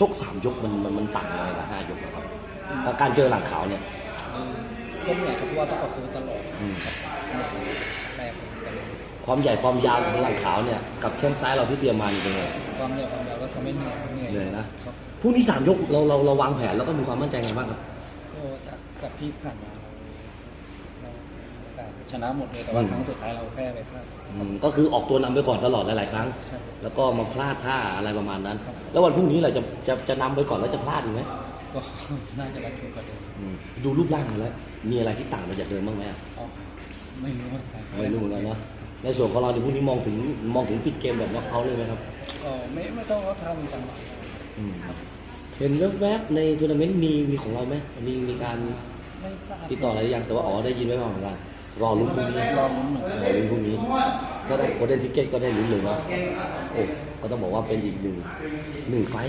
ชกสามยกมันมันมันต่างยังไงกับห้ายกนะครับกับการเจอหลังขาวเนี่ยก็เหนื่อยครับเพราะว่าต้องออกตัวตลอดอืมครับแรกกันความใหญ่ความยาวของหลังขาวเนี่ย กับแข้งซ้ายเราที่เตรียมมานี่เป็นไง ความเหนื่อยความยาวก็ทำให้เหนื่อยเหนื่อยเหนื่อยนะ ครับพรุ่งนี้สามยกเราเราเราวางแผนแล้วก็มีความมั่นใจไงบ้างครับ ก็จากจากที่ผ่านมาเราเรา ชนะหมดเลยแต่ว่าอืมครั้งสุดท้ายเราแพ้ไปพลาด อืมก็คือออกตัวนำไปก่อนตลอดหลายๆครั้ง ใช่ แล้วก็มาพลาดท่าอะไรประมาณนั้น แล้ววันพรุ่งนี้เราจะจะจะนำไปก่อนแล้วจะพลาดอีกไหมก็ น่าจะรัดถูกกว่าเดิมอืมดูรูปร่างมาแล้วมีอะไรที่ต่างไปจากเดิมบ้างไหมอะอ๋อไม่รู้ว่าใครไม่รู้แล้วนะในส่วนของเราในพรุ่งนี้มองถึงมองถึงปิดเกมแบบน็อกเอาท์เลยไหมครับก็ไม่ไม่ต้องเขาทำจังหวะอืมเห็นแวบๆในทัวร์นาเมนต์มีมีของเราไหมมีมีการไม่ทราบติดต่ออะไรหรือยังแต่ว่าอ๋อได้ยินไว้บ้างเหมือนกัน รอลุ้นพรุ่งนี้รอลุ้นเหมือนกันรอลุ้นพรุ่งนี้ ถ้าได้โคเดนทิเก็ตก็ได้ลุ้นเลยว่าะโอ้ก็ต้องบอกว่าเป็นอีกหนึ่งหนึ่งไฟท์